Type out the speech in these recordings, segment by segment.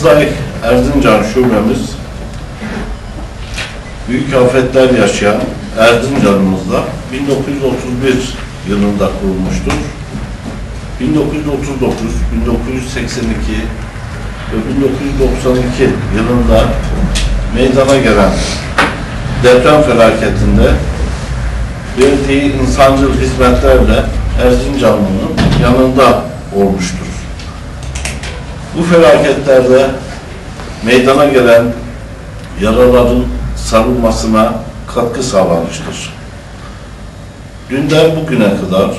Kızılay Erzincan şubemiz büyük afetler yaşayan Erzincan'ımızda 1931 yılında kurulmuştur. 1939, 1982 ve 1992 yılında meydana gelen deprem felaketinde verdiği insancıl hizmetlerle Erzincanlı'nın yanında olmuştur. Bu felaketlerde meydana gelen yaraların sarılmasına katkı sağlamıştır. Dünden bugüne kadar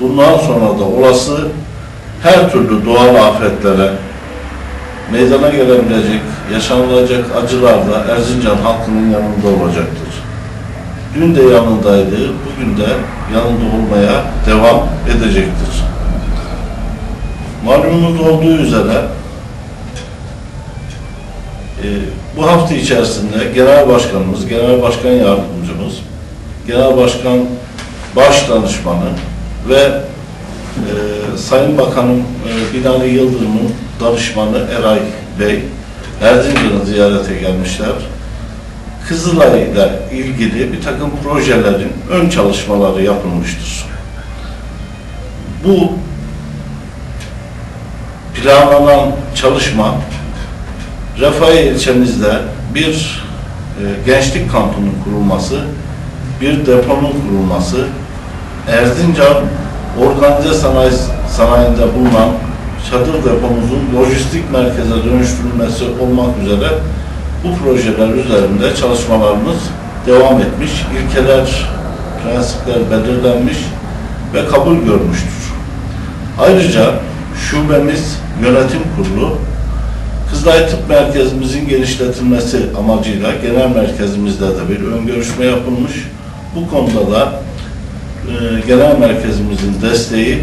bundan sonra da olası her türlü doğal afetlere meydana gelebilecek, yaşanılacak acılarla Erzincan halkının yanında olacaktır. Dün de yanındaydı, bugün de yanında olmaya devam edecektir. Malumunuz olduğu üzere e, bu hafta içerisinde Genel Başkanımız, Genel Başkan Yardımcımız, Genel Başkan Baş Danışmanı ve e, Sayın Bakanım e, Binali Yıldırım'ın danışmanı Eray Bey Erzincan'ı ziyarete gelmişler. Kızılay'la ilgili bir takım projelerin ön çalışmaları yapılmıştır. Bu planlanan çalışma Refahiye ilçemizde bir e, gençlik kampının kurulması, bir deponun kurulması, Erzincan organize sanayi sanayinde bulunan çadır depomuzun lojistik merkeze dönüştürülmesi olmak üzere bu projeler üzerinde çalışmalarımız devam etmiş, ilkeler, prensipler belirlenmiş ve kabul görmüştür. Ayrıca şubemiz yönetim kurulu Kızılay Tıp Merkezimizin genişletilmesi amacıyla genel merkezimizde de bir ön görüşme yapılmış. Bu konuda da e, genel merkezimizin desteği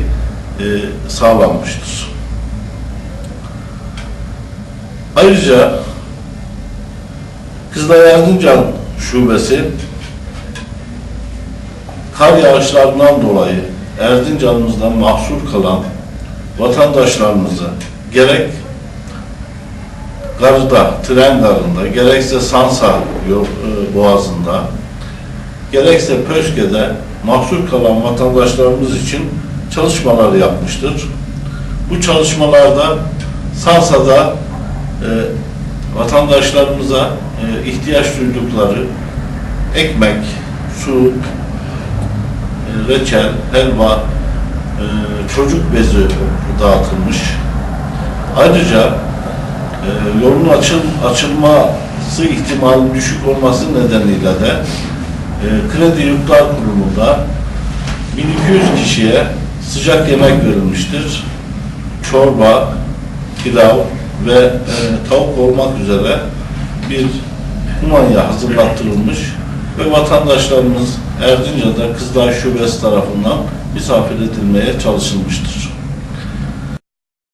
e, sağlanmıştır. Ayrıca Kızılay Erzincan Şubesi kar yağışlarından dolayı Erzincan'ımızdan mahsur kalan vatandaşlarımızı gerek garda, tren garında, gerekse Sansa e, boğazında, gerekse Pöşke'de mahsur kalan vatandaşlarımız için çalışmalar yapmıştır. Bu çalışmalarda Sansa'da e, vatandaşlarımıza e, ihtiyaç duydukları ekmek, su, e, reçel, helva, e, çocuk bezi dağıtılmış. Ayrıca e, yolun açıl, açılması ihtimalinin düşük olması nedeniyle de e, Kredi Yurtlar Kurumu'nda 1200 kişiye sıcak yemek verilmiştir. Çorba, pilav ve e, tavuk olmak üzere bir kumanya hazırlattırılmış ve vatandaşlarımız Erzincan'da Kızılay Şubesi tarafından misafir edilmeye çalışılmıştır.